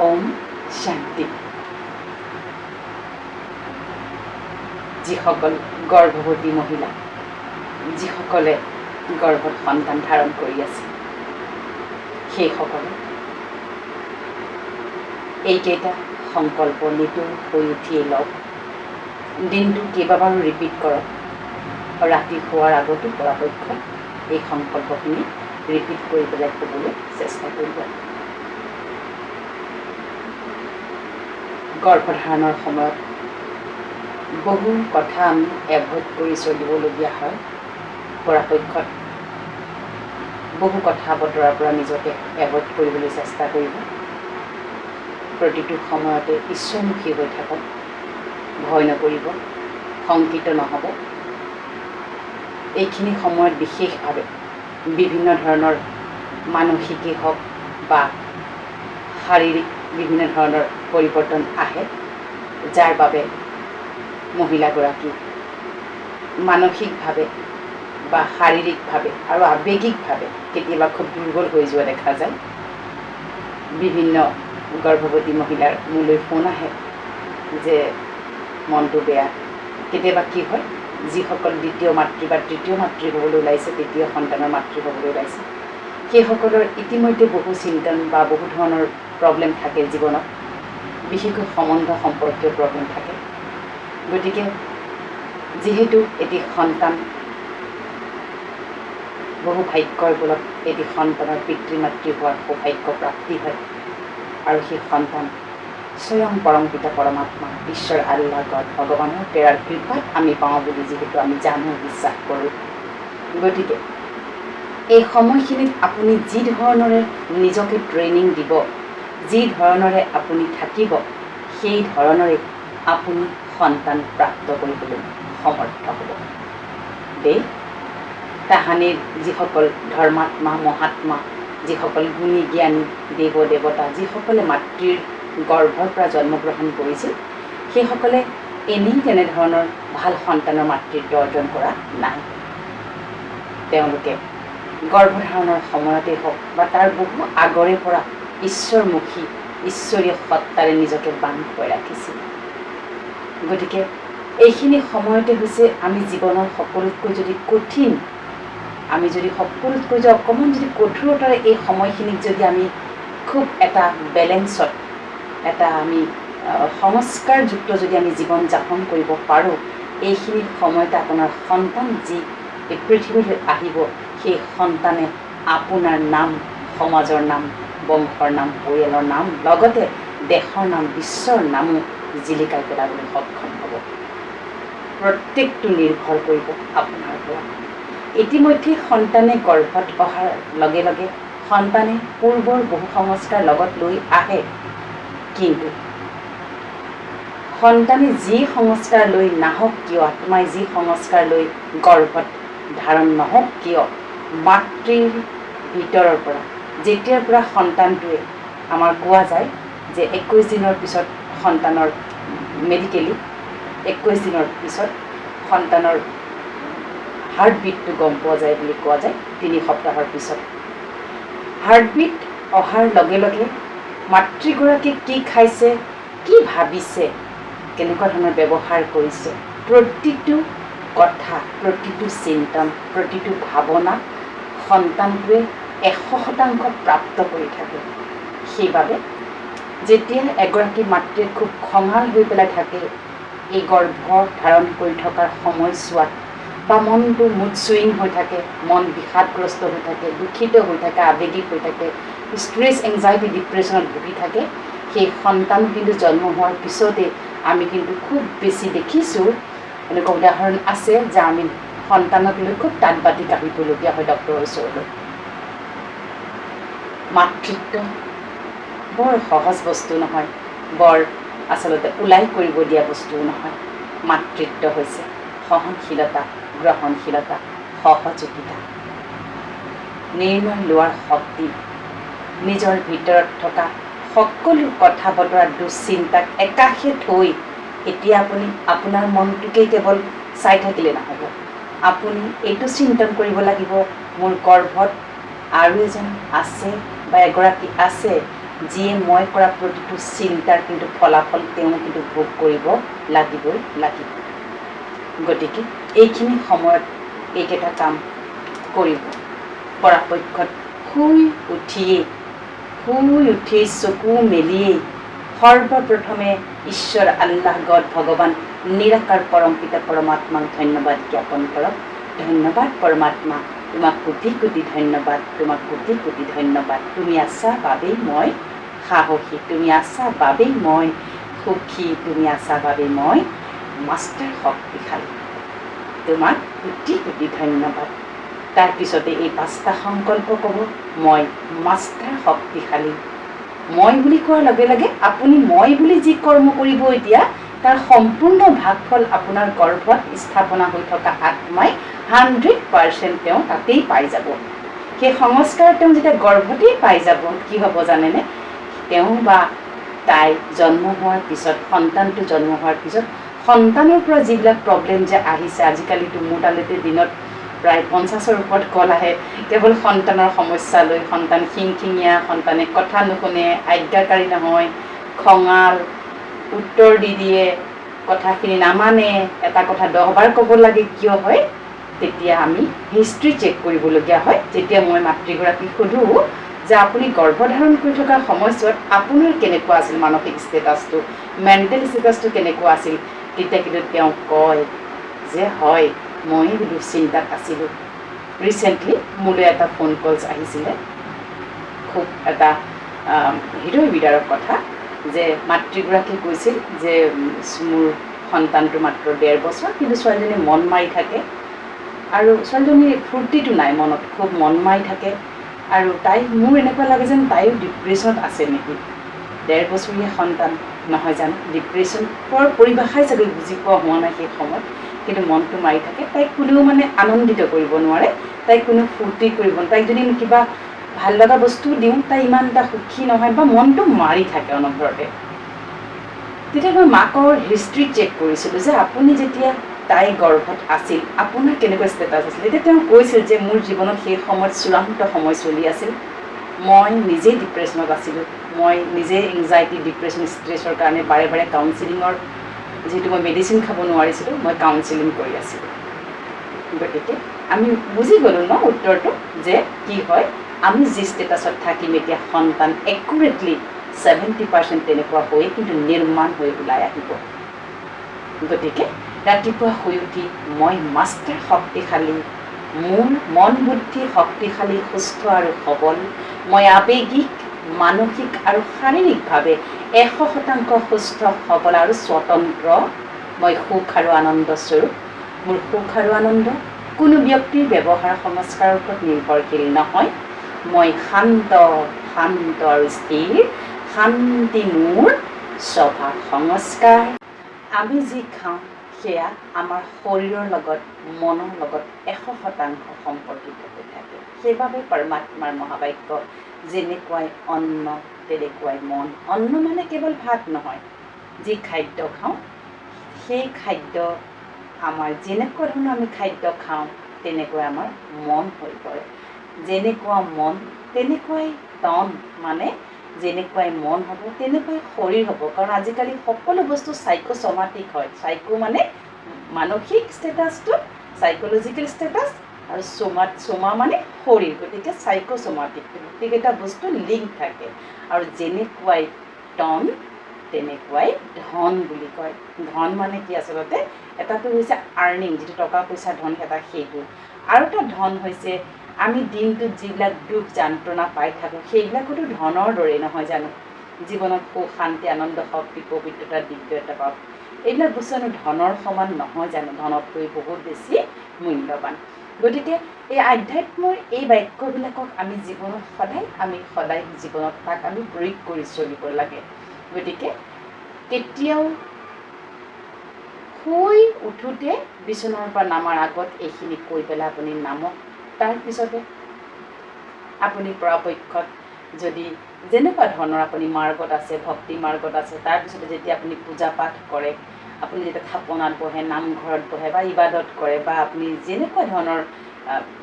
ওম শান্তি যিসকল গৰ্ভৱতী মহিলা যিসকলে গৰ্ভত সন্তান ধাৰণ কৰি আছে সেইসকলে এইকেইটা সংকল্প নিতৌ হৈ উঠিয়েই লওক। দিনটো কেইবাবাৰো ৰিপিট কৰক। ৰাতি শোৱাৰ আগতো পৰাপক্ষত এই সংকল্পখিনি ৰিপিট কৰি পেলাই ক'বলৈ চেষ্টা কৰিব গৰ্ভধাৰণৰ সময়ত বহু কথা আমি এভইড কৰি চলিবলগীয়া হয়। পৰাপক্ষত বহু কথা বতৰাৰ পৰা নিজকে এভইড কৰিবলৈ চেষ্টা কৰিব। প্ৰতিটো সময়তে ঈশ্বৰমুখী হৈ থাকক। ভয় নকৰিব, শংকিত নহ'ব। এইখিনি সময়ত বিশেষভাৱে বিভিন্ন ধৰণৰ মানসিকেই হওক বা শাৰীৰিক বিভিন্ন ধৰণৰ পৰিৱৰ্তন আহে, যাৰ বাবে মহিলাগৰাকী মানসিকভাৱে বা শাৰীৰিকভাৱে আৰু আৱেগিকভাৱে কেতিয়াবা খুব দুৰ্বল হৈ যোৱা দেখা যায়। বিভিন্ন গৰ্ভৱতী মহিলাৰ মোলৈ ফোন আহে যে, মনটো বেয়া। কেতিয়াবা কি হয়? যিসকল দ্বিতীয় মাতৃ বা তৃতীয় মাতৃ হ'বলৈ ওলাইছে, তৃতীয় সন্তানৰ মাতৃ হ'বলৈ ওলাইছে, সেইসকলৰ ইতিমধ্যে বহু চিন্তন বা বহু ধৰণৰ প্ৰব্লেম থাকে জীৱনত। বিশেষকৈ সম্বন্ধ সম্পৰ্কীয় প্ৰব্লেম থাকে। গতিকে যিহেতু এটি সন্তান বহু ভাগ্যৰ বলত এটি সন্তানৰ পিতৃ মাতৃ হোৱাৰ সৌভাগ্য প্ৰাপ্তি হয়, আৰু সেই সন্তান স্বয়ং পৰম পিতা পৰমাত্মা ঈশ্বৰ আল্লাহ, গড ভগৱানৰ প্ৰেৰাৰ কৃপাত আমি পাওঁ বুলি যিহেতু আমি জানো, বিশ্বাস কৰোঁ। গতিকে, এই সময়খিনিত আপুনি যি ধৰণৰে নিজকে ট্ৰেইনিং দিব, যি ধৰণৰে আপুনি থাকিব, সেই ধৰণৰে আপুনি সন্তান প্ৰাপ্ত কৰিবলৈ সমৰ্থ হ'ব। দেই, তাহানিৰ যিসকল ধৰ্মাত্মা, মহাত্মা, যিসকল গুণী জ্ঞানী দেৱ দেৱতা যিসকলে মাতৃৰ গৰ্ভৰ পৰা জন্মগ্ৰহণ কৰিছিল, সেইসকলে এনেই তেনেধৰণৰ ভালো সন্তানৰ মাতৃত্ব অৰ্জন কৰা নাই। তেওঁলোকে গৰ্ভধাৰণৰ সময়তেই হওক বা তাৰ বহু আগৰে পৰা ঈশ্বৰমুখী, ঈশ্বৰীয় সত্তাৰে নিজকে বান্ধ কৰি ৰাখিছিল। গতিকে এইখিনি সময়তে হৈছে আমি জীৱনৰ সকলোতকৈ যদি কঠিন, আমি যদি সকলোতকৈ যে অকণমান যদি কঠোৰতাৰে এই সময়খিনিক যদি আমি খুব এটা বেলেঞ্চত এটা আমি সংস্কাৰযুক্ত যদি আমি জীৱন যাপন কৰিব পাৰোঁ এইখিনি সময়তে আপোনাৰ সন্তান যি এই পৃথিৱীলৈ আহিব, সেই সন্তানে আপোনাৰ নাম, সমাজৰ নাম, বংশৰ নাম, পৰিয়ালৰ নাম, লগতে দেশৰ নাম, বিশ্বৰ নামো জিলিকাই পেলাবলৈ সক্ষম হ'ব। প্ৰত্যেকটো নিৰ্ভৰ কৰিব আপোনাৰ পৰা। ইতিমধ্যে সন্তানে গৰ্ভত অহাৰ লগে লগে সন্তানে পূৰ্বৰ বহু সংস্কাৰ লগত লৈ আহে। কিন্তু সন্তানে যি সংস্কাৰ লৈ নাহক কিয়, আত্মাই যি সংস্কাৰ লৈ গৰ্ভত ধাৰণ নহওক কিয়, মাতৃৰ ভিতৰৰ পৰা, যেতিয়াৰ পৰা সন্তানটোৱে আমাৰ কোৱা যায় যে একৈছ দিনৰ পিছত সন্তানৰ মেডিকেলি একৈছ দিনৰ পিছত সন্তানৰ হাৰ্টবিটটো গম পোৱা যায় বুলি কোৱা যায়, তিনি সপ্তাহৰ পিছত। হাৰ্টবিট অহাৰ লগে লগে মাতৃগৰাকীয়ে কি খাইছে কি ভাবিছে কেনেকুৱা ধৰণৰ ব্যৱহাৰ কৰিছে প্ৰতিটো কথা প্ৰতিটো চিন্তন প্ৰতিটো ভাৱনা সন্তানটোৱে এশ শতাংশ প্ৰাপ্ত কৰি থাকে। সেইবাবে যেতিয়া এগৰাকী মাতৃয়ে খুব খঙাল হৈ পেলাই থাকে এই গৰ্ভ ধাৰণ কৰি থকাৰ সময়ছোৱাত বা মনটো মুড চুইং হৈ থাকে মন বিষাদগ্ৰস্ত হৈ থাকে দুখিত হৈ থাকে আৱেগিক হৈ থাকে ষ্ট্ৰেছ এংজাইটি ডিপ্ৰেশ্যনত ভুগি থাকে, সেই সন্তান কিন্তু জন্ম হোৱাৰ পিছতে আমি কিন্তু খুব বেছি দেখিছোঁ, এনেকুৱা উদাহৰণ আছে যে আমি সন্তানক লৈ খুব তাঁত বাতি কাঢ়িবলগীয়া হয় ডক্টৰৰ ওচৰলৈ। মাতৃত্ব বৰ সহজ বস্তু নহয়, বৰ আচলতে ওলাই কৰিব দিয়া বস্তুও নহয়, মাতৃত্ব হৈছে সহনশীলতা, গ্ৰহণশীলতা, সহযোগিতা। নিৰ্ণয় লোৱাৰ শক্তি নিজৰ ভিতৰত থকা সকলো কথা বতৰা দুশ্চিন্তাক একাষে থৈ এতিয়া আপুনি আপোনাৰ মনটোকেই কেৱল চাই থাকিলে নহ'ব। আপুনি এইটো চিন্তন কৰিব লাগিব, মোৰ গৰ্ভত আৰু এজন আছে বা এগৰাকী আছে যিয়ে মই কৰা প্ৰতিটো চিন্তাৰ কিন্তু ফলাফল তেওঁ কিন্তু ভোগ কৰিব লাগিবই লাগিব। গতিকে এইখিনি সময়ত এইকেইটা কাম কৰিব। পৰাপক্ষত শুই উঠিয়েই শুই উঠি চকু মেলিয়েই সৰ্বপ্ৰথমে ঈশ্বৰ আল্লাহ গড ভগৱান নিৰাকাৰ পৰম পিতা পৰমাত্মাক ধন্যবাদ জ্ঞাপন কৰক। ধন্যবাদ পৰমাত্মা তোমাক কোটি কোটি ধন্যবাদ তোমাক কোটি কোটি ধন্যবাদ। তুমি আছা বাবেই মই সাহসী তুমি আছা বাবেই মই সুখী তুমি আছা বাবেই মই মাষ্টাৰ শক্তিশালী। তোমাক কোটি কোটি ধন্যবাদ। তাৰপিছতে এই পাঁচটা সংকল্প ক'ব, মই মাষ্টাৰ শক্তিশালী। মই বুলি কোৱাৰ লগে লগে আপুনি মই বুলি যি কৰ্ম কৰিব এতিয়া, তাৰ সম্পূৰ্ণ ভাগফল আপোনাৰ গৰ্ভত স্থাপনা হৈ থকা আত্মাই হাণ্ড্ৰেড পাৰ্চেণ্ট তেওঁ তাতেই পাই যাব। সেই সংস্কাৰ তেওঁ যেতিয়া গৰ্ভতেই পাই যাব, কি হ'ব জানেনে? তেওঁ বা তাই জন্ম হোৱাৰ পিছত, সন্তানটো জন্ম হোৱাৰ পিছত, সন্তানৰ পৰা যিবিলাক প্ৰব্লেম যে আহিছে, আজিকালিতো মোটামুটি দিনত প্ৰায় পঞ্চাছৰ ওপৰত কল আহে। কেৱল সন্তানৰ সমস্যা লৈ সন্তান খিংখিঙীয়া সন্তানে কথা নুশুনে আজ্ঞাকাৰী নহয় খঙাল উত্তৰ দি দিয়ে কথাখিনি নামানে এটা কথা দহবাৰ ক'ব লাগে কিয় হয় তেতিয়া আমি হিষ্ট্ৰী চেক কৰিবলগীয়া হয়। যেতিয়া মই মাতৃগৰাকীক সোধোঁ যে আপুনি গৰ্ভধাৰণ কৰি থকা সময়ছোৱাত আপোনাৰ কেনেকুৱা আছিল মানসিক ষ্টেটাছটো মেণ্টেল ষ্টেটাছটো কেনেকুৱা আছিল তেতিয়া কিন্তু তেওঁ কয় যে হয়। মই বোলো চিন্তাত আছিলোঁ। ৰিচেণ্টলি মোলৈ এটা ফোন কলছ আহিছিলে। খুব এটা হৃদয় বিদাৰক কথা যে মাতৃগৰাকীয়ে কৈছিল যে মোৰ সন্তানটো মাত্ৰ ডেৰ বছৰ কিন্তু ছোৱালীজনী মন মাৰি থাকে আৰু ছোৱালীজনীৰ ফূৰ্তিটো নাই মনত খুব মন মাৰি থাকে আৰু তাই মোৰ এনেকুৱা লাগে যেন তাইও ডিপ্ৰেশ্যনত আছে নেকি? ডেৰ বছৰীয়া সন্তান নহয় জানো? ডিপ্ৰেশ্যনৰ পৰিভাষাই চাগৈ বুজি পোৱা হোৱা নাই সেই সময়ত। কিন্তু মনটো মাৰি থাকে। তাইক কোনেও মানে আনন্দিত কৰিব নোৱাৰে। তাইক কোনো ফূৰ্তি কৰিব তাইক যদি কিবা ভালো লগা বস্তু দিওঁ, তাই ইমান এটা সুখী নহয় বা মনটো মাৰি থাকে অনবৰতে। তেতিয়া মই মাকৰ হিষ্ট্ৰী চেক কৰিছিলোঁ যে আপুনি যেতিয়া তাই গৰ্ভত আছিল, আপোনাৰ কেনেকুৱা ষ্টেটাছ আছিল? তেতিয়া তেওঁ কৈছিল যে মোৰ জীৱনত সেই সময়ত চূড়ান্ত সময় চলি আছিল। মই নিজেই ডিপ্ৰেশ্যনত আছিলোঁ। মই নিজে এংজাইটি ডিপ্ৰেশ্যন ষ্ট্ৰেছৰ কাৰণে বাৰে বাৰে কাউন্সিলিঙৰ যিহেতু মই মেডিচিন খাব নোৱাৰিছিলোঁ, মই কাউন্সিলিং কৰি আছিলোঁ। গতিকে আমি বুজি গ'লোঁ ন উত্তৰটো যে কি হয়, আমি যি ষ্টেটাছত থাকিম এতিয়া, সন্তান একুৰেটলি ছেভেণ্টি পাৰ্চেণ্ট তেনেকুৱা হৈ কিন্তু নিৰ্মাণ হৈ ওলাই আহিব। গতিকে ৰাতিপুৱা শুই উঠি মই মাষ্টাৰ শক্তিশালী, মোৰ মন বুদ্ধি শক্তিশালী, সুস্থ আৰু সবল, মই আৱেগিক মানসিক আৰু শাৰীৰিকভাৱে এশ শতাংশ সুস্থ সবল আৰু স্বতন্ত্ৰ। মই সুখ আৰু আনন্দ স্বৰূপ। মোৰ সুখ আৰু আনন্দ কোনো ব্যক্তিৰ ব্যৱহাৰ সংস্কাৰৰ ওপৰত নিৰ্ভৰশীল নহয়। মই শান্ত শান্ত আৰু স্থিৰ। শান্তি মোৰ স্বভাৱ সংস্কাৰ। আমি যি খাওঁ সেয়া আমাৰ শৰীৰৰ লগত মনৰ লগত এশ শতাংশ সম্পৰ্কিত হৈ থাকে। সেইবাবে পৰমাত্মাৰ মহাবাক্য যেনেকুৱাই অন্ন তেনেকুৱাই মন। অন্ন মানে কেৱল ভাত নহয় যি খাদ্য খাওঁ সেই খাদ্য আমাৰ যেনেকুৱা ধৰণৰ আমি খাদ্য খাওঁ তেনেকৈ আমাৰ মন হৈ পৰে। যেনেকুৱা মন তেনেকুৱাই তন মানে যেনেকুৱাই মন হ'ব, তেনেকুৱাই শৰীৰ হ'ব। কাৰণ আজিকালি সকলো বস্তু চাইক'চমাটিক হয়। চাইকো মানে মানসিক ষ্টেটাছটো চাইক'লজিকেল ষ্টেটাছ আৰু চোমাত চোমা মানে শৰীৰ, গতিকে চাইক'চমাটিক গোটেইকেইটা বস্তু লিংক থাকে। আৰু যেনেকুৱাই টন তেনেকুৱাই ধন বুলি কয়। ধন মানে কি আচলতে, এটাটো হৈছে আৰ্নিং যিটো টকা পইচা ধন, এটা সেইটো। আৰু এটা ধন হৈছে আমি দিনটোত যিবিলাক দুখ, যন্ত্ৰণা পাই থাকোঁ সেইবিলাকতো ধনৰ দৰেই নহয় জানো? জীৱনত সুখ, শান্তি, আনন্দ, শক্তি, পবিত্ৰতা, দিব্যতা পাওঁ। এইবিলাক বস্তু জানো ধনৰ সমান নহয় জানো? ধনতকৈ বহুত বেছি মূল্যৱান। গতিকে এই আধ্যাত্মৰ এই বাক্যবিলাকক আমি জীৱনত সদায়, আমি সদায় জীৱনত তাক আমি প্ৰয়োগ কৰি চলিব লাগে। গতিকে কেতিয়াও শুই উঠোঁতে বিচনাৰ পৰা নামাৰ আগত এইখিনি কৈ পেলাই আপুনি নামক তাৰপিছতে আপুনি পৰাপক্ষত যদি যেনেকুৱা ধৰণৰ আপুনি মাৰ্গত আছে ভক্তি মাৰ্গত আছে তাৰপিছতে যেতিয়া আপুনি পূজা পাঠ কৰে আপুনি যেতিয়া থাপনাত বহে নামঘৰত বহে বা ইবাদত কৰে বা আপুনি যেনেকুৱা ধৰণৰ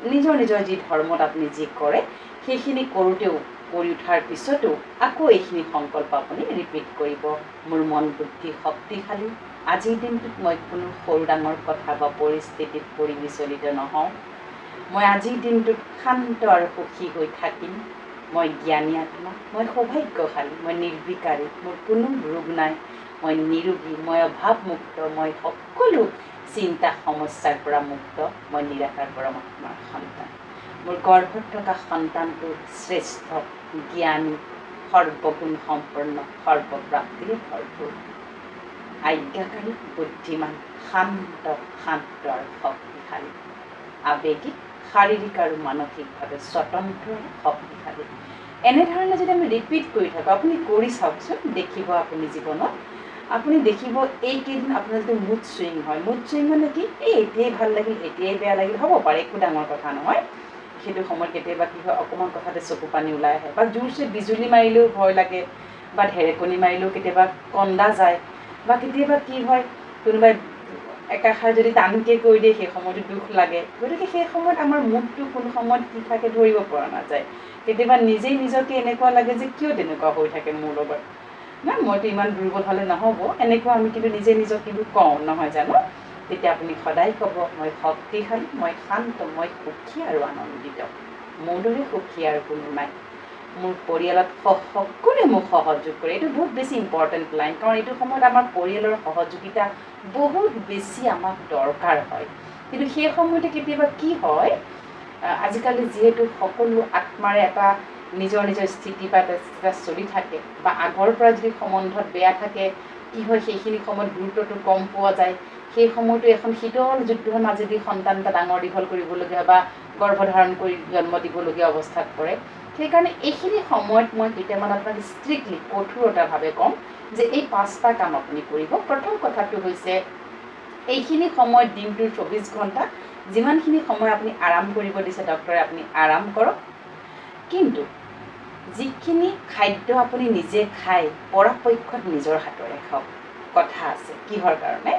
নিজৰ নিজৰ যি ধৰ্মত আপুনি যি কৰে সেইখিনি কৰোঁতেও কৰি উঠাৰ পিছতো আকৌ এইখিনি সংকল্প আপুনি ৰিপিট কৰিব। মোৰ মন বুদ্ধি শক্তিশালী। আজিৰ দিনটোত মই কোনো সৰু ডাঙৰ কথা বা পৰিস্থিতিত পৰি বিচলিত নহওঁ। মই আজিৰ দিনটোত শান্ত আৰু সুখী হৈ থাকিম। মই জ্ঞানী আত্মা মই সৌভাগ্যশালী মই নিৰ্বিকাৰী মোৰ কোনো ৰোগ নাই। মই নিৰোগী মই অভাৱমুক্ত মই সকলো চিন্তা সমস্যাৰ পৰা মুক্ত মই নিৰাশাৰ পৰমাত্মাৰ সন্তান। মোৰ গৰ্ভত থকা সন্তানটো শ্ৰেষ্ঠ জ্ঞানী সৰ্বগুণ সম্পন্ন সৰ্বপ্ৰাপ্তিৰে ভৰপূৰ। আজ্ঞাকাৰী বুদ্ধিমান শান্ত শান্ত আৰু শক্তিশালী। আৱেগিক শাৰীৰিক আৰু মানসিকভাৱে স্বতন্ত্ৰ শক্তিশালী এনেধৰণে যদি আমি ৰিপিট কৰি থাকোঁ, আপুনি কৰি চাওকচোন, দেখিব আপুনি জীৱনত। আপুনি দেখিব এইকেইদিন আপোনাৰ যদি মুড চুইং হয় মুড চুইং মানে কি? এই এতিয়াই ভালো লাগিল, এতিয়াই বেয়া লাগিল, হ'ব পাৰে, একো ডাঙৰ কথা নহয়। সেইটো সময়ত কেতিয়াবা কি হয়, অকণমান কথাতে চকু পানী ওলাই আহে, বা জোৰচে বিজুলী মাৰিলেও ভয় লাগে, বা ঢেৰেকনি মাৰিলেও কেতিয়াবা কন্দা যায়, বা কেতিয়াবা কি হয়, কোনোবাই একাষাৰ যদি টানকৈ কৈ দিয়ে সেই সময়তো দুখ লাগে। গতিকে সেই সময়ত আমাৰ মুডটো কোনো সময়ত কি থাকে ধৰিব পৰা নাযায়। কেতিয়াবা নিজেই নিজকে এনেকুৱা লাগে যে কিয় তেনেকুৱা হৈ থাকে মোৰ লগত। না মইতো ইমান দুৰ্বল হ'লে নহ'ব। এনেকুৱা আমি কিন্তু নিজে নিজক কিন্তু কওঁ নহয় জানো? তেতিয়া আপুনি সদায় ক'ব মই শক্তিশালী মই শান্ত মই সুখী আৰু আনন্দিত। মোৰ দৰে সুখী আৰু কোনো নাই। মোৰ পৰিয়ালত সকলোৱে মোক সহযোগ কৰে। এইটো বহুত বেছি ইম্পৰ্টেণ্ট লাইন কাৰণ এইটো সময়ত আমাৰ পৰিয়ালৰ সহযোগিতা বহুত বেছি আমাক দৰকাৰ হয়। কিন্তু সেই সময়তে কেতিয়াবা কি হয় আজিকালি যিহেতু সকলো আত্মাৰে এটা নিজৰ নিজৰ স্থিতি বা এটা চলি থাকে বা আগৰ পৰা যদি সম্বন্ধত বেয়া থাকে কি হয় সেইখিনি সময়ত গুৰুত্বটো কম পোৱা যায়। সেই সময়তো এখন শীতল যুদ্ধৰ মাজেদি সন্তান এটা ডাঙৰ দীঘল কৰিবলগীয়া বা গৰ্ভধাৰণ কৰি জন্ম দিবলগীয়া অৱস্থাত পৰে। সেইকাৰণে এইখিনি সময়ত মই কেইটামান আপোনাক ষ্ট্ৰিক্টলি কঠোৰতাভাৱে ক'ম যে এই পাঁচটা কাম আপুনি কৰিব। প্ৰথম কথাটো হৈছে এইখিনি সময়ত দিনটোৰ চৌবিছ ঘণ্টা যিমানখিনি সময় আপুনি আৰাম কৰিব দিছে ডক্টৰে আপুনি আৰাম কৰক। কিন্তু যিখিনি খাদ্য আপুনি নিজে খাই পৰাপক্ষত নিজৰ হাতৰে খাওক কথা আছে। কিহৰ কাৰণে?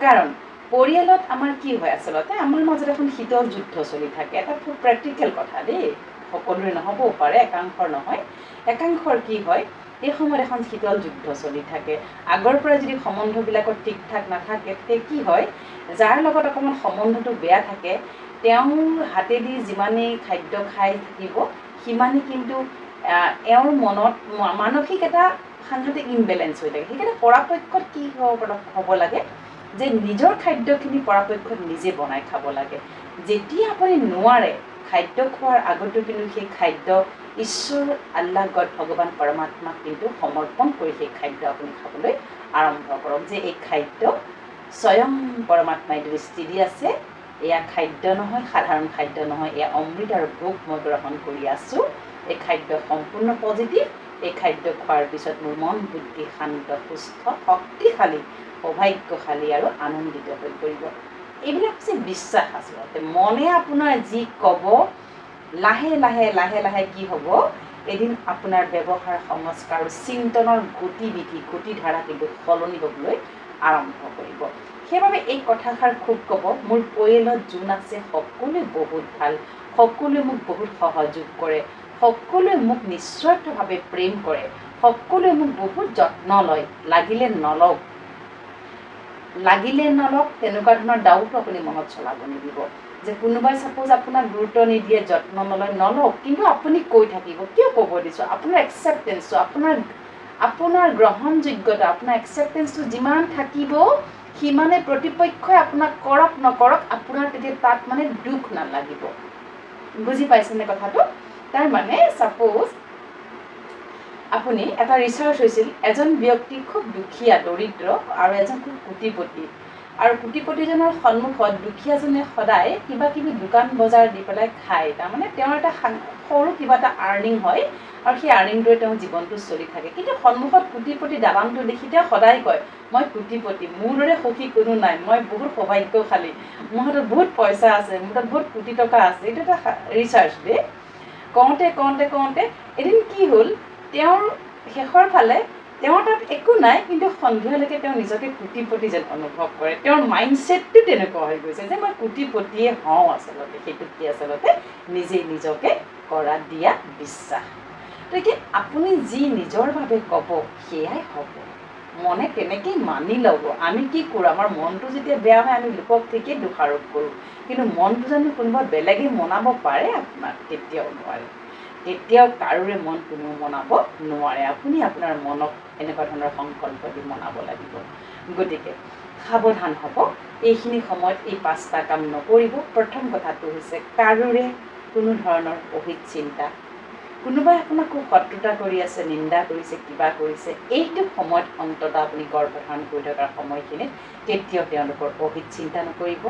কাৰণ পৰিয়ালত আমাৰ কি হয় আচলতে আমাৰ মাজত এখন শীতল যুদ্ধ চলি থাকে এটা খুব প্ৰেক্টিকেল কথা দেই। সকলোৰে নহ'বও পাৰে একাংশৰ নহয়। একাংশৰ কি হয় এই সময়ত এখন শীতল যুদ্ধ চলি থাকে। আগৰ পৰা যদি সম্বন্ধবিলাকত ঠিক ঠাক নাথাকে তেতিয়া কি হয় যাৰ লগত অকণমান সম্বন্ধটো বেয়া থাকে তেওঁৰ হাতেদি যিমানেই খাদ্য খাই থাকিব সিমানেই কিন্তু এওঁৰ মনত মানসিক এটা সাংঘাতিক ইমবেলেঞ্চ হৈ থাকে। সেইকাৰণে পৰাপক্ষত কি হ'ব হ'ব লাগে যে নিজৰ খাদ্যখিনি পৰাপক্ষত নিজে বনাই খাব লাগে। যেতিয়া আপুনি নোৱাৰে খাদ্য খোৱাৰ আগতো কিন্তু সেই খাদ্য ঈশ্বৰ আল্লাহ গড ভগৱান পৰমাত্মাক কিন্তু সমৰ্পণ কৰি সেই খাদ্য আপুনি খাবলৈ আৰম্ভ কৰক। যে এই খাদ্য স্বয়ং পৰমাত্মাই দৃষ্টি দি আছে এয়া খাদ্য নহয় সাধাৰণ খাদ্য নহয় এয়া অমৃত আৰু ভোগ মই গ্ৰহণ কৰি আছোঁ। এই খাদ্য সম্পূৰ্ণ পজিটিভ। এই খাদ্য খোৱাৰ পিছত মোৰ মন বুদ্ধি শান্ত সুস্থ শক্তিশালী সৌভাগ্যশালী আৰু আনন্দিত হৈ পৰিব। এইবিলাক হৈছে বিশ্বাস আচলতে। মনে আপোনাৰ যি ক'ব, লাহে লাহে লাহে লাহে কি হ'ব? এদিন আপোনাৰ ব্যৱহাৰ, সংস্কাৰ চিন্তনৰ গতিবিধি, গতিধাৰা কিন্তু সলনি হ'বলৈ আৰম্ভ কৰিব। সেইবাবে এই কথাষাৰ খুব ক'ব, মোৰ পৰিয়ালত যোন আছে, সকলোৱে বহুত ভালো, সকলোৱে মোক বহুত সহযোগ কৰে, সকলোৱে মোক নিস্বাৰ্থভাৱে প্ৰেম কৰে, সকলোৱে মোক বহুত যত্ন লয়, লাগিলে নলওক লাগিলে নলওক তেনেকুৱা ধৰণৰ ডাউটো আপুনি মনত চলাব নিদিব। যে কোনোবাই চাপ'জ আপোনাক গুৰুত্ব নিদিয়ে যত্ন নলয় নলওক কিন্তু আপুনি কৈ থাকিব। কিয় ক'ব দিছোঁ? আপোনাৰ একচেপ্টেঞ্চটো আপোনাৰ আপোনাৰ গ্ৰহণযোগ্যতা আপোনাৰ একচেপ্টেঞ্চটো যিমান থাকিব সিমানে প্ৰতিপক্ষই আপোনাক কৰক নকৰক আপোনাৰ তেতিয়া তাত মানে দুখ নালাগিব। বুজি পাইছেনে কথাটো? তাৰমানে ছাপ'জ আপুনি এটা ৰিচাৰ্চ হৈছিল, এজন ব্যক্তি খুব দুখীয়া, দৰিদ্ৰ আৰু এজন খুব কোটিপতি। আৰু কোটিপতিজনৰ সন্মুখত দুখীয়াজনে সদায় কিবা কিবি দোকান বজাৰ দি পেলাই খায়। তাৰমানে তেওঁৰ এটা সৰু কিবা এটা আৰ্নিং হয় আৰু সেই আৰ্নিংটোৱে তেওঁৰ জীৱনটো চলি থাকে। কিন্তু সন্মুখত কোটিপতি দালানটো দেখি তেওঁ সদায় কয়, মই কোটিপতি, মোৰ দৰে সুখী কোনো নাই, মই বহুত সৌভাগ্যশালী। মোৰ হাতত বহুত পইচা আছে, মোৰ তাত বহুত কোটি টকা আছে। এইটো এটা ৰিচাৰ্চ দেই। কওঁতে কওঁতে কওঁতে এদিন কি হ'ল তেওঁৰ শেষৰ ফালে তেওঁৰ তাত একো নাই কিন্তু সন্ধিয়ালৈকে তেওঁ নিজকে কোটিপতি যেন অনুভৱ কৰে। তেওঁৰ মাইণ্ডছেটটো তেনেকুৱা হৈ গৈছে যে মই কোটিপতিয়ে হওঁ আচলতে সেইটোত কি আচলতে নিজেই নিজকে কৰা দিয়া বিশ্বাস। গতিকে আপুনি যি নিজৰ বাবে ক'ব সেয়াই হ'ব। মনে তেনেকেই মানি ল'ব। আমি কি কৰোঁ? আমাৰ মনটো যেতিয়া বেয়া হয় আমি লোকক ঠিকেই দোষাৰোপ কৰোঁ। কিন্তু মনটো জানো কোনোবা বেলেগে মনাব পাৰে? আপোনাক কেতিয়াও নোৱাৰে তেতিয়াও কাৰোৰে মন কোনেও মনাব নোৱাৰে। আপুনি আপোনাৰ মনক এনেকুৱা ধৰণৰ সংকল্প দি মনাব লাগিব। গতিকে সাৱধান হ'ব। এইখিনি সময়ত এই পাঁচটা কাম নকৰিব। প্ৰথম কথাটো হৈছে কাৰোৰে কোনো ধৰণৰ অহিত চিন্তা। কোনোবাই আপোনাক খুব শত্ৰুতা কৰি আছে নিন্দা কৰিছে কিবা কৰিছে এইটো সময়ত অন্ততঃ আপুনি গৰ্ভধাৰণ কৰি থকাৰ সময়খিনিত কেতিয়াও তেওঁলোকৰ অহিত চিন্তা নকৰিব।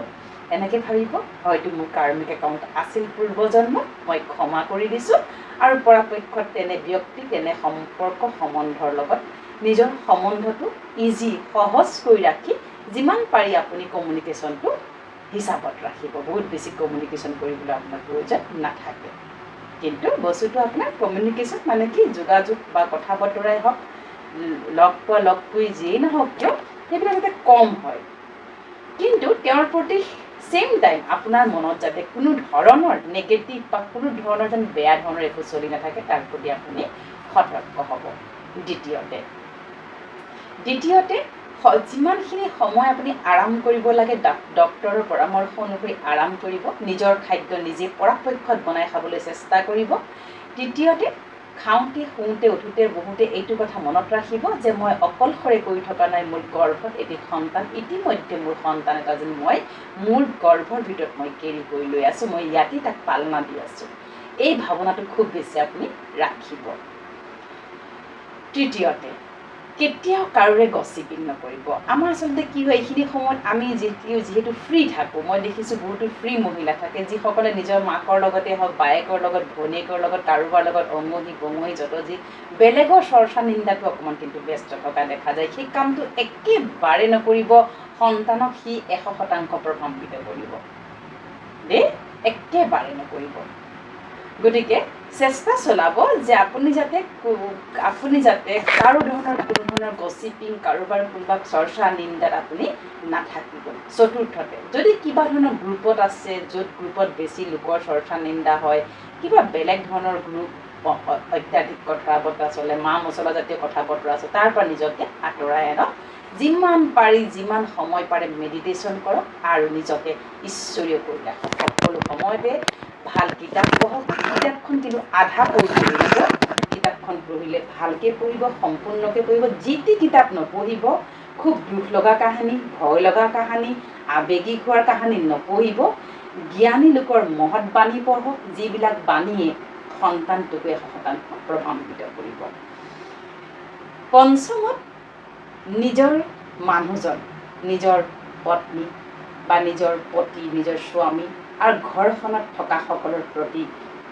এনেকৈ ভাবিব। হয়তো মোৰ কাৰ্মিক একাউণ্ট আছিল পূৰ্বজন্মত মই ক্ষমা কৰি দিছোঁ আৰু পৰাপক্ষত তেনে ব্যক্তি তেনে সম্পৰ্ক সম্বন্ধৰ লগত নিজৰ সম্বন্ধটো ইজি সহজ কৰি ৰাখি যিমান পাৰি আপুনি কমিউনিকেশ্যনটো হিচাপত ৰাখিব। বহুত বেছি কমিউনিকেশ্যন কৰিবলৈ আপোনাৰ প্ৰয়োজন নাথাকে। কিন্তু বস্তুটো আপোনাৰ কমিউনিকেশ্যন মানে কি? যোগাযোগ বা কথা বতৰাই হওক লগ পোৱা লগ কৰি যিয়েই নহওক কিয় সেইবিলাক কম হয়। কিন্তু তেওঁৰ প্ৰতি ছেইম টাইম আপোনাৰ মনত যাতে কোনো ধৰণৰ নিগেটিভ বা কোনো ধৰণৰ যেন বেয়া ধৰণৰ একো চলি নাথাকে তাৰ প্ৰতি আপুনি সতৰ্ক হ'ব। দ্বিতীয়তে দ্বিতীয়তে যিমানখিনি সময় আপুনি আৰাম কৰিব লাগে ডাক- ডক্তৰৰ পৰামৰ্শ অনুসৰি আৰাম কৰিব নিজৰ খাদ্য নিজে পৰাপক্ষত বনাই খাবলৈ চেষ্টা কৰিব। তৃতীয়তে খাওঁতে, শুওঁতে, উঠোঁতে, বহুতে এইটো কথা মনত ৰাখিব যে মই অকলশৰে কৰি থকা নাই, মোৰ গৰ্ভত এটি সন্তান, ইতিমধ্যে মোৰ সন্তান এটা যেন মই মোৰ গৰ্ভৰ ভিতৰত মই কেৰি কৰি লৈ আছোঁ, মই ইয়াতেই তাক পালনা দি আছোঁ। এই ভাৱনাটো খুব বেছি আপুনি ৰাখিব। তৃতীয়তে কেতিয়াও কাৰোৰে গচিপিং নকৰিব। আমাৰ আচলতে কি হয়, এইখিনি সময়ত আমি যিহেতু যিহেতু ফ্ৰী থাকোঁ, মই দেখিছোঁ বহুতো ফ্ৰী মহিলা থাকে, যিসকলে নিজৰ মাকৰ লগতে হওক, বায়েকৰ লগত, ভনীয়েকৰ লগত, কাৰোবাৰ লগত অঙহী বঙহী যত যি বেলেগৰ চৰ্চা নিন্দাটো অকণমান কিন্তু ব্যস্ত থকা দেখা যায়। সেই কামটো একেবাৰে নকৰিব, সন্তানক সি এশ শতাংশ প্ৰভাৱান্বিত কৰিব। দেই, একেবাৰে নকৰিব। গতিকে চেষ্টা চলাব যে আপুনি যাতে আপুনি যাতে কাৰো ধৰণৰ কোনো ধৰণৰ গচিপিং কাৰোবাৰ কোনোবা চৰ্চা, নিন্দাত আপুনি নাথাকিব। চতুৰ্থতে, যদি কিবা ধৰণৰ গ্ৰুপত আছে, য'ত গ্ৰুপত বেছি লোকৰ চৰ্চা, নিন্দা হয়, কিবা বেলেগ ধৰণৰ গ্ৰুপ অত্যাধিক কথা বতৰা চলে মা মছলা জাতীয় কথা বতৰা আছে, তাৰ পৰা নিজকে আঁতৰাই আনক। যিমান পাৰি, যিমান সময় পাৰে মেডিটেশ্যন কৰক আৰু নিজকে ঈশ্বৰীয় কৰি ৰাখক। সকলো সময়তে ভালো কিতাপ পঢ়ক কিতাপখন কিন্তু আধা পঢ়ি পঢ়িব কিতাপখন পঢ়িলে ভালকৈ পঢ়িব, সম্পূৰ্ণকৈ পঢ়িব। যি টি কিতাপ নপঢ়িব, খুব দুখ লগা কাহিনী ভয় লগা কাহিনী, আৱেগিক হোৱাৰ কাহিনী নপঢ়িব। জ্ঞানী লোকৰ মহৎ বাণী পঢ়ক, যিবিলাক বাণীয়ে সন্তানটোকে এশ শতাংশ প্ৰভাৱান্বিত কৰিব। পঞ্চমত, নিজৰ মানুহজন, নিজৰ পত্নী বা নিজৰ পতি, নিজৰ স্বামী আৰু ঘৰখনত থকা সকলৰ প্ৰতি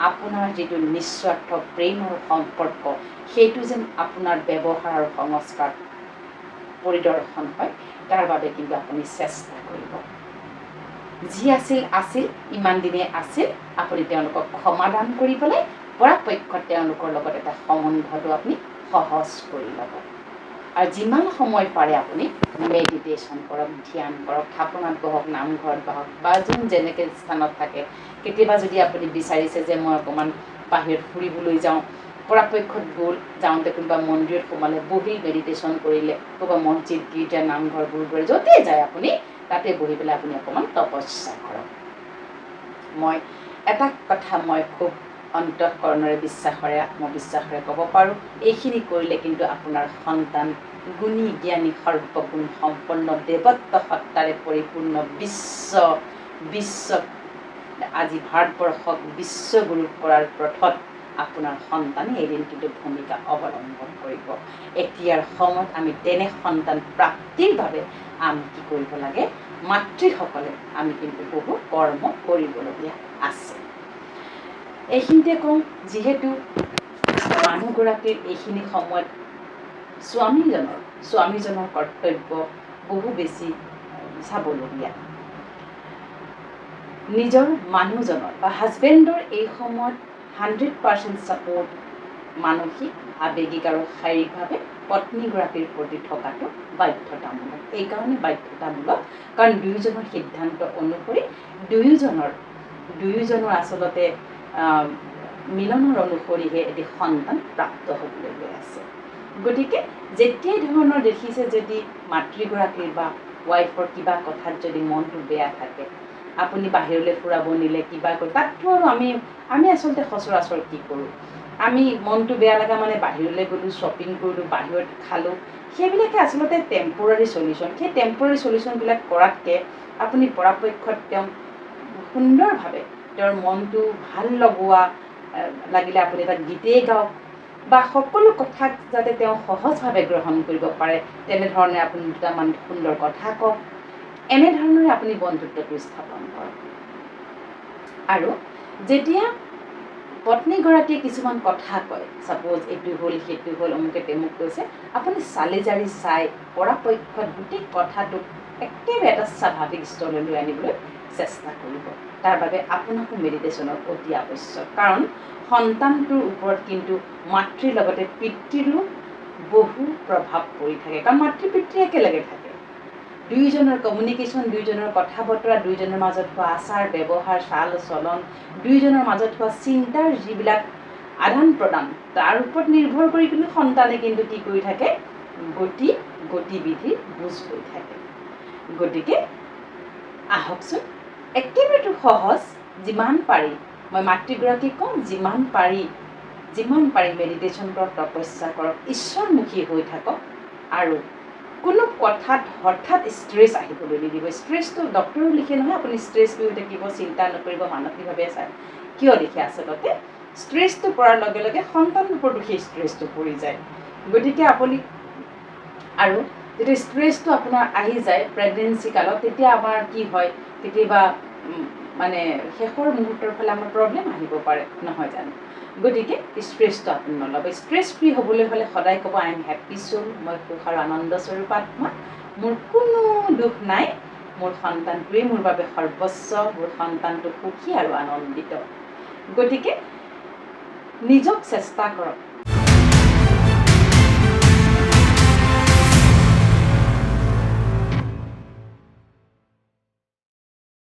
আপোনাৰ যিটো নিস্বাৰ্থ প্ৰেম আৰু সম্পৰ্ক সেইটো যেন আপোনাৰ ব্যৱহাৰ আৰু সংস্কাৰ পৰিদৰ্শন হয় তাৰ বাবে কিন্তু আপুনি চেষ্টা কৰিব। যি আছিল আছিল ইমান দিনে আছিল আপুনি তেওঁলোকক ক্ষমাদান পেলাই পৰাপক্ষত তেওঁলোকৰ লগত এটা সম্বন্ধটো আপুনি সহজ কৰি ল'ব। আৰু যিমান সময় পাৰে আপুনি মেডিটেশ্যন কৰক, ধ্যান কৰক থাপনাত বহক, নামঘৰত বহক, বা যোন যেনেকৈ স্থানত থাকে, কেতিয়াবা যদি আপুনি বিচাৰিছে যে মই অকণমান বাহিৰত ফুৰিবলৈ যাওঁ, পৰাপক্ষত গ'ল, যাওঁতে কোনোবা মন্দিৰত সোমালে, বহি মেডিটেশ্যন কৰিলে ক'ৰবাত মছজিদ, গীৰ্জা, নামঘৰ, গুৰুদ্বাৰা, য'তেই যায় আপুনি, তাতে বহি পেলাই আপুনি অকণমান তপস্যা কৰক। মই, এটা কথা মই খুব অন্তঃকৰণেৰে বিশ্বাসেৰে আত্মবিশ্বাসেৰে ক'ব পাৰোঁ। এইখিনি কৰিলে কিন্তু আপোনাৰ সন্তান গুণী জ্ঞানী সৰ্বগুণ সম্পন্ন দেৱত্ব সত্তাৰে পৰিপূৰ্ণ বিশ্ব বিশ্ব আজি ভাৰতবৰ্ষক বিশ্বগুৰু কৰাৰ পথত আপোনাৰ সন্তানে এদিন কিন্তু ভূমিকা অৱলম্বন কৰিব। এতিয়াৰ সময়ত আমি তেনে সন্তান প্ৰাপ্তিৰ বাবে আমি কি কৰিব লাগে? মাতৃসকলে আমি কিন্তু বহু কৰ্ম কৰিবলগীয়া আছে। এইখিনিতে কওঁ যিহেতু মানুহগৰাকীৰ এইখিনি সময়ত স্বামীজনৰ স্বামীজনৰ কৰ্তব্য বহু বেছি চাবলগীয়া। নিজৰ মানুহজনৰ বা হাজবেণ্ডৰ এই সময়ত হাণ্ড্ৰেড পাৰ্চেণ্ট ছাপৰ্ট মানসিক আৱেগিক আৰু শাৰীৰিকভাৱে পত্নীগৰাকীৰ প্ৰতি থকাটো বাধ্যতামূলক। এইকাৰণে বাধ্যতামূলক। কাৰণ দুয়োজনৰ সিদ্ধান্ত অনুসৰি দুয়োজনৰ দুয়োজনৰ আচলতে মিলনৰ অনুসৰিহে এটি সন্তান প্ৰাপ্ত হ'বলৈ গৈ আছে। গতিকে, যেতিয়াই ধৰণৰ দেখিছে যদি মাতৃগৰাকীৰ বা ৱাইফৰ কিবা কথাত যদি মনটো বেয়া থাকে, আপুনি বাহিৰলৈ ফুৰাব নিলে কিবা কৰি তাততো আৰু আমি আমি আচলতে সচৰাচৰ কি কৰোঁ? আমি মনটো বেয়া লগা মানে বাহিৰলৈ গ'লোঁ শ্বপিং কৰিলোঁ, বাহিৰত খালোঁ, সেইবিলাকে আচলতে টেম্পৰাৰী চলিউশ্যন সেই টেম্পৰাৰী চলিউশ্যনবিলাক কৰাতকৈ আপুনি পৰাপক্ষত তেওঁক সুন্দৰভাৱে তেওঁৰ মনটো ভাল লগোৱা লাগিলে আপুনি এটা গীতেই গাওক। বা সকলো কথাক যাতে তেওঁ সহজভাৱে গ্ৰহণ কৰিব পাৰে তেনেধৰণে আপুনি দুটামান সুন্দৰ কথা কওক। এনেধৰণৰে আপুনি বন্ধুত্বটো স্থাপন কৰক। আৰু যেতিয়া পত্নীগৰাকীয়ে কিছুমান কথা কয় ছাপ'জ এইটো হ'ল সেইটো হ'ল অমুকে তেমুক কৈছে আপুনি চালি জাৰি চাই পৰাপক্ষত গোটেই কথাটোক একেবাৰে এটা স্বাভাৱিক স্তৰলৈ লৈ আনিবলৈ চেষ্টা কৰিব। তাৰ বাবে আপোনাকো মেডিটেশ্যনৰ অতি আৱশ্যক। কাৰণ, সন্তানটোৰ ওপৰত কিন্তু মাতৃৰ লগতে পিতৃৰো বহু প্ৰভাৱ পৰি থাকে। কাৰণ মাতৃ পিতৃ একেলগে থাকে। দুয়োজনৰ কমিউনিকেশ্যন দুয়োজনৰ কথা বতৰা দুয়োজনৰ মাজত হোৱা আচাৰ, ব্যৱহাৰ, চাল, চলন দুয়োজনৰ মাজত হোৱা চিন্তাৰ যিবিলাক আদান প্ৰদান, তাৰ ওপৰত নিৰ্ভৰ কৰি কিন্তু সন্তানে কিন্তু কি কৰি থাকে, গতি গতিবিধিৰ বুজ হৈ থাকে। গতিকে, আহকচোন একেবাৰেতো সহজ যিমান পাৰি। মই মাতৃগৰাকীক কওঁ যিমান পাৰি যিমান পাৰি মেডিটেশ্যন কৰক তপস্যা কৰক ঈশ্বৰমুখী হৈ থাকক। আৰু কোনো কথাত হঠাৎ ষ্ট্ৰেছ আহিবলৈ নিদিব। ষ্ট্ৰেছটো ডক্টৰো লিখে নহয় আপুনি ষ্ট্ৰেছ লৈ থাকিব চিন্তা নকৰিব মানসিকভাৱে চাই। কিয় লিখে? আচলতে ষ্ট্ৰেছটো পৰাৰ লগে লগে সন্তানৰ ওপৰতো সেই ষ্ট্ৰেছটো পৰি যায়। গতিকে আপুনি আৰু যেতিয়া ষ্ট্ৰেছটো আপোনাৰ আহি যায় প্ৰেগনেঞ্চি কালত তেতিয়া আমাৰ কি হয়? কেতিয়াবা মানে শেষৰ মুহূৰ্তৰ ফালে আমাৰ প্ৰব্লেম আহিব পাৰে নহয় জানো? গতিকে ষ্ট্ৰেছটো আপুনি নল'ব। ষ্ট্ৰেছ ফ্ৰী হ'বলৈ হ'লে সদায় ক'ব আই এম হেপ্পী চোল মই সুখ আৰু আনন্দ স্বৰূপ আত্মা। মোৰ কোনো দুখ নাই। মোৰ সন্তানটোৱেই মোৰ বাবে সৰ্বস্ব। মোৰ সন্তানটো সুখী আৰু আনন্দিত। গতিকে নিজক চেষ্টা কৰক।